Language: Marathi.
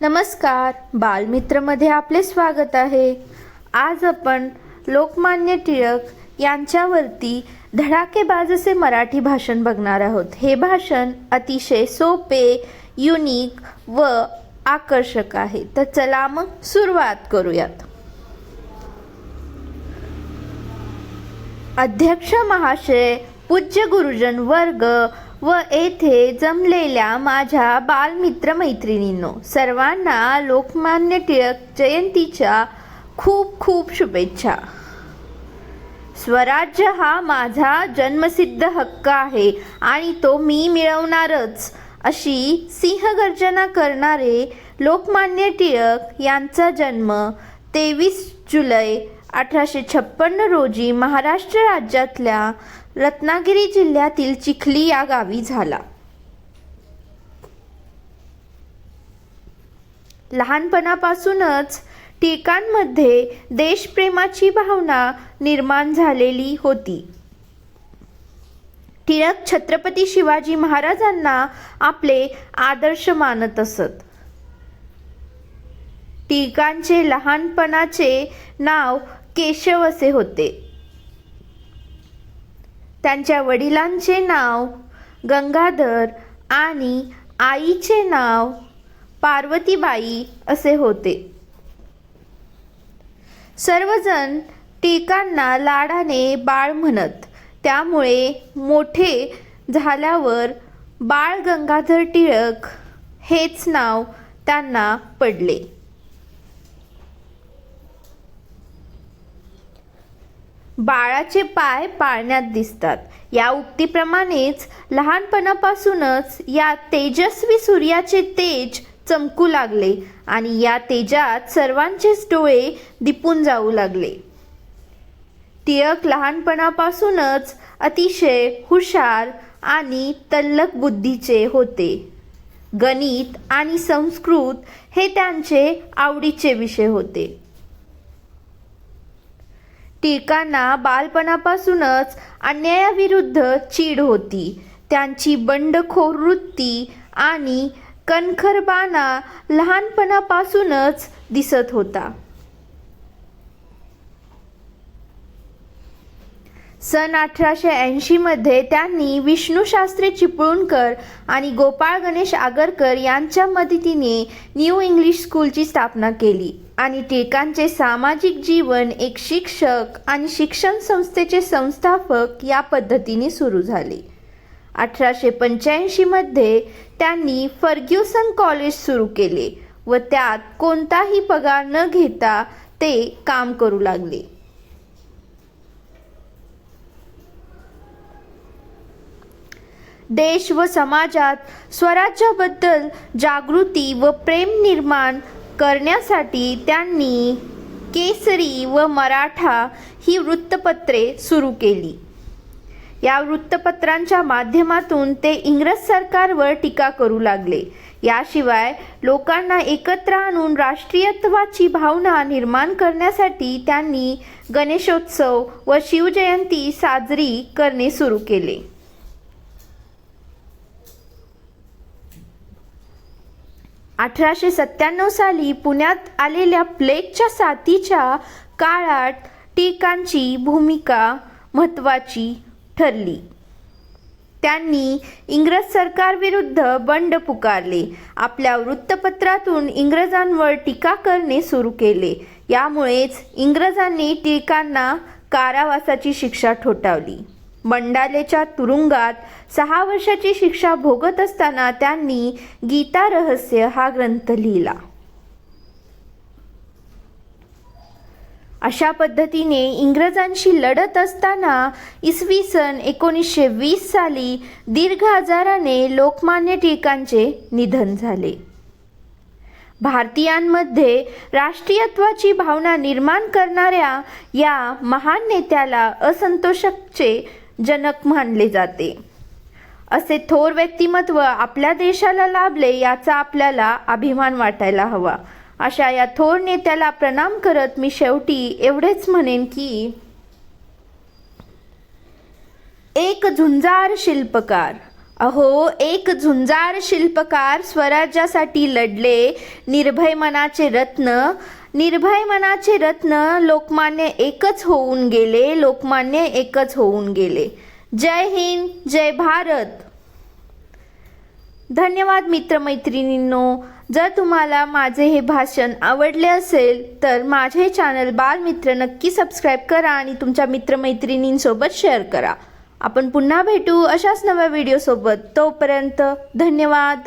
नमस्कार. बालमित्रमध्ये आपले स्वागत आहे. आज आपण लोकमान्य टिळक यांच्यावरती धडाकेबाज असे मराठी भाषण बघणार आहोत. हे भाषण अतिशय सोपे युनिक व आकर्षक आहे. तर चला मग सुरुवात करूयात. अध्यक्ष महाशय पूज्य गुरुजन वर्ग व येथे जमलेल्या माझ्या बालमित्र मैत्रिणींनो सर्वांना लोकमान्य टिळक जयंतीच्या खूप खूप शुभेच्छा. स्वराज्य हा माझा जन्मसिद्ध हक्क आहे आणि तो मी मिळवणारच अशी सिंहगर्जना करणारे लोकमान्य टिळक यांचा जन्म तेवीस जुलै अठराशे छप्पन्न रोजी महाराष्ट्र राज्यातल्या रत्नागिरी जिल्ह्यातील चिखली या गावी झाला. लहानपणापासूनच टिळकांमध्ये देशप्रेमाची भावना निर्माण झालेली होती. टिळक छत्रपती शिवाजी महाराजांना आपले आदर्श मानत असत. टिळकांचे लहानपणाचे नाव केशव असे होते. त्यांच्या वडिलांचे नाव गंगाधर आणि आईचे नाव पार्वतीबाई असे होते. सर्वजण टिळकांना लाडाने बाळ म्हणत त्यामुळे मोठे झाल्यावर बाळ गंगाधर टिळक हेच नाव त्यांना पडले. बाळाचे पाय पाळण्यात दिसतात. या उक्तीप्रमाणेच लहानपणापासूनच या तेजस्वी सूर्याचे तेज चमकू लागले आणि या तेजात सर्वांचेच डोळे दिपून जाऊ लागले. टिळक लहानपणापासूनच अतिशय हुशार आणि तल्लक बुद्धीचे होते. गणित आणि संस्कृत हे त्यांचे आवडीचे विषय होते. टिळकांना बालपणापासूनच अन्यायाविरुद्ध चीड होती. त्यांची बंडखोर वृत्ती आणि कणखरबाणा लहानपणापासूनच दिसत होता. सन अठराशे ऐंशीमध्ये त्यांनी विष्णूशास्त्री चिपळूणकर आणि गोपाळ गणेश आगरकर यांच्या मदतीने न्यू इंग्लिश स्कूलची स्थापना केली. आणि टिळकांचे सामाजिक जीवन एक शिक्षक आणि शिक्षण संस्थेचे संस्थापक या पद्धतीने सुरू झाले. अठराशे पंच्याऐंशीमध्ये त्यांनी फर्ग्युसन कॉलेज सुरू केले व त्यात कोणताही पगार न घेता ते काम करू लागले. देश व समाजात स्वराज्याबद्दल जागृती व प्रेम निर्माण करण्यासाठी त्यांनी केसरी व मराठा ही वृत्तपत्रे सुरू केली. या वृत्तपत्रांच्या माध्यमातून ते इंग्रज सरकारवर टीका करू लागले. याशिवाय लोकांना एकत्र आणून राष्ट्रीयत्वाची भावना निर्माण करण्यासाठी त्यांनी गणेशोत्सव व शिवजयंती साजरी करणे सुरू केले. अठराशे सत्त्याण्णव साली पुण्यात आलेल्या प्लेगच्या साथीच्या काळात टिळकांची भूमिका महत्त्वाची ठरली. त्यांनी इंग्रज सरकारविरुद्ध बंड पुकारले. आपल्या वृत्तपत्रातून इंग्रजांवर टीका करणे सुरू केले. यामुळेच इंग्रजांनी टिळकांना कारावासाची शिक्षा ठोठावली. मंडालेच्या तुरुंगात सहा वर्षाची शिक्षा भोगत असताना त्यांनी गीता रहस्य हा ग्रंथ लिहिला. अशा पद्धतीने इंग्रजांशी लढत असताना इसवी सन एकोणीसशे वीस साली दीर्घ आजाराने लोकमान्य टिळकांचे निधन झाले. भारतीयांमध्ये राष्ट्रीयत्वाची भावना निर्माण करणाऱ्या या महान नेत्याला असंतोषकचे जनक मानले जाते. असे थोर व्यक्तिमत्व आपल्या देशाला लाभले याचा आपल्याला अभिमान वाटायला हवा. अशा या थोर नेत्याला प्रणाम करत मी शेवटी एवढेच म्हणेन की एक झुंजार शिल्पकार. अहो एक झुंजार शिल्पकार स्वराज्यासाठी लढले निर्भय मनाचे रत्न निर्भय मनाचे रत्न लोकमान्य एकच होऊन गेले लोकमान्य एकच होऊन गेले. जय हिंद जय भारत. धन्यवाद मित्रमैत्रिणींनो. जर तुम्हाला माझे हे भाषण आवडले असेल तर माझे चॅनल बालमित्र नक्की सबस्क्राईब करा आणि तुमच्या मित्रमैत्रिणींसोबत शेअर करा. आपण पुन्हा भेटू अशाच नव्या व्हिडिओसोबत तोपर्यंत धन्यवाद.